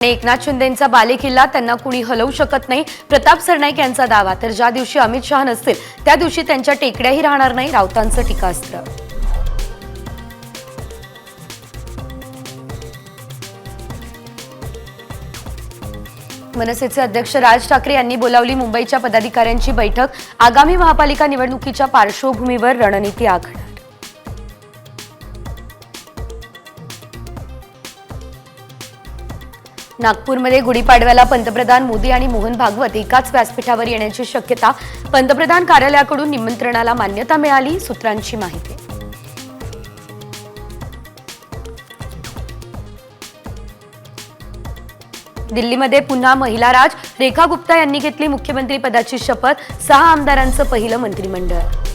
आणि एकनाथ शिंदेचा बालेकिल्ला त्यांना कुणी हलवू शकत नाही. प्रताप सरनाईक यांचा दावा. तर ज्या दिवशी अमित शहा नसतील त्या दिवशी त्यांच्या टेकड्याही राहणार नाही राऊतांचं टीकास्त्र. मनसेचे अध्यक्ष राज ठाकरे यांनी बोलावली मुंबईच्या पदाधिकाऱ्यांची बैठक. आगामी महापालिका निवडणुकीच्या पार्श्वभूमीवर रणनीती आखणार नागपूरमध्ये गुढीपाडव्याला पंतप्रधान मोदी आणि मोहन भागवत एकाच व्यासपीठावर येण्याची शक्यता पंतप्रधान कार्यालयाकडून निमंत्रणाला मान्यता मिळाली सूत्रांची माहिती. दिल्लीमध्ये पुन्हा महिला राज. रेखा गुप्ता यांनी घेतली मुख्यमंत्री पदाची शपथ सहा आमदारांचं पहिलं मंत्रिमंडळ.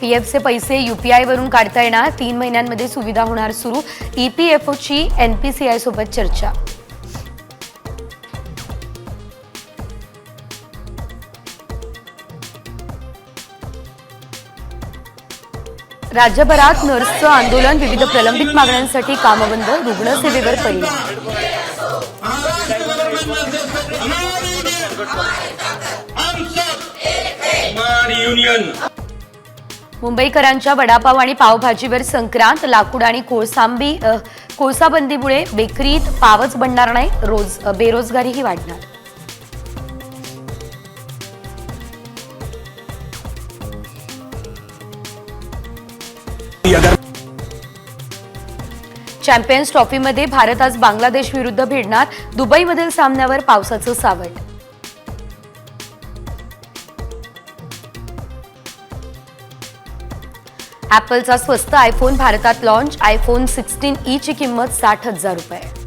पीएफचे पैसे युपीआय वरून काढता येणार तीन महिन्यांमध्ये सुविधा होणार सुरू ईपीएफओची एनपीसीआय सोबत चर्चा राज्यभरात नर्सचं आंदोलन विविध प्रलंबित मागण्यांसाठी कामबंद रुग्णसेवेवर परिणाम युनियन मुंबईकरांच्या वडापाव आणि पावभाजीवर संक्रांत लाकूड आणि कोळसांबी कोळसाबंदीमुळे बेकरीत पावच बनणार नाही रोज बेरोजगारीही वाढणार. चॅम्पियन्स ट्रॉफीमध्ये भारत आज बांगलादेश विरुद्ध भिडणार दुबईमधील सामन्यावर पावसाचं सावट. ॲपलचा स्वस्त आयफोन भारतात लाँच आयफोन सिक्स्टीन ईची किंमत साठ हजार रुपये.